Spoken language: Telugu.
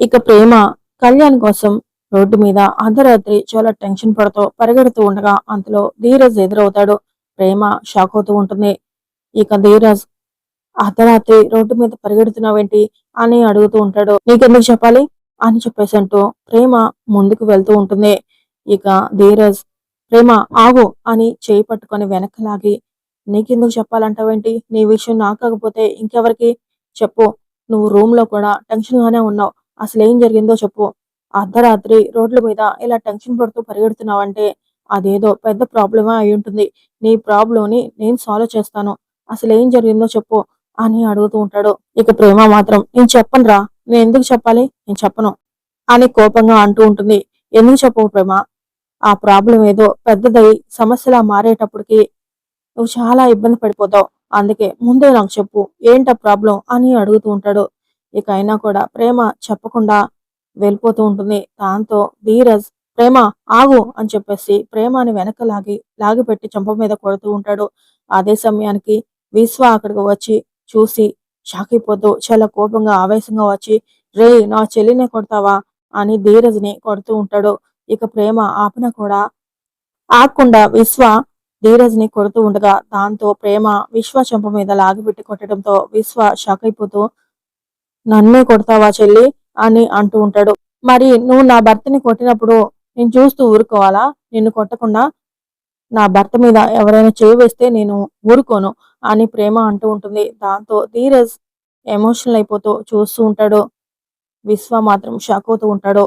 ఇక ప్రేమ కళ్యాణ్ కోసం రోడ్డు మీద అర్ధరాత్రి చాలా టెన్షన్ పడుతూ పరిగెడుతూ ఉండగా అంతలో ధీరజ్ ఎదురవుతాడు. ప్రేమ షాక్ అవుతూ ఉంటుంది. ఇక ధీరజ్ అర్ధరాత్రి రోడ్డు మీద పరిగెడుతున్నావేంటి? అని అడుగుతూ ఉంటాడు. నీకెందుకు చెప్పాలి? అని చెప్పేసి అంటూ ప్రేమ ముందుకు వెళ్తూ ఉంటుంది. ఇక ధీరజ్ ప్రేమ ఆగు అని చేయి పట్టుకొని వెనక్కి లాగి నీకెందుకు చెప్పాలంటావేంటి? నీ విషయం నాకు కాకపోతే ఇంకెవరికి? చెప్పు నువ్వు రూమ్లో కూడా టెన్షన్ గానే ఉన్నావు. అసలు ఏం జరిగిందో చెప్పు. అర్ధరాత్రి రోడ్ల మీద ఇలా టెన్షన్ పడుతూ పరిగెడుతున్నావంటే అదేదో పెద్ద ప్రాబ్లమే అయి ఉంటుంది. నీ ప్రాబ్లంని నేను సాల్వ్ చేస్తాను. అసలు ఏం జరిగిందో చెప్పు అని అడుగుతూ ఉంటాడు. ఇక ప్రేమ మాత్రం నేను చెప్పను రా నేను ఎందుకు చెప్పాలి? నేను చెప్పను అని కోపంగా అంటూ ఉంటుంది. ఎందుకు చెప్పవు ప్రేమ? ఆ ప్రాబ్లం ఏదో పెద్దదై సమస్యలా మారేటప్పటికి నువ్వు చాలా ఇబ్బంది పడిపోతావు. అందుకే ముందే నాకు చెప్పు. ఏంటా ప్రాబ్లం? అని అడుగుతూ ఉంటాడు. ఇక అయినా కూడా ప్రేమ చెప్పకుండా వెళ్ళిపోతూ ఉంటుంది. దాంతో ధీరజ్ ప్రేమ ఆగు అని చెప్పేసి ప్రేమని వెనక లాగి లాగిపెట్టి చెంప మీద కొడుతూ ఉంటాడు. అదే సమయానికి విశ్వ అక్కడికి వచ్చి చూసి షాక్ చాలా కోపంగా ఆవేశంగా వచ్చి రే నా చెల్లినే కొడతావా? అని ధీరజ్ని కొడుతూ ఉంటాడు. ఇక ప్రేమ ఆపన కూడా ఆగకుండా విశ్వ ధీరజ్ని కొడుతూ ఉండగా దాంతో ప్రేమ విశ్వ చెంప మీద లాగిపెట్టి కొట్టడంతో విశ్వ షాక్ అయిపోతూ నన్నే కొడతావా చెల్లి? అని అంటూ ఉంటాడు. మరి నువ్వు నా భర్తని కొట్టినప్పుడు నేను చూస్తూ ఊరుకోవాలా? నిన్ను కొట్టకుండా నా భర్త మీద ఎవరైనా చేయి వేస్తే నేను ఊరుకోను అని ప్రేమ అంటూ ఉంటుంది. దాంతో ధీరజ్ ఎమోషనల్ అయిపోతూ చూస్తూ ఉంటాడు. విశ్వ మాత్రం షాక్ అవుతూ ఉంటాడు.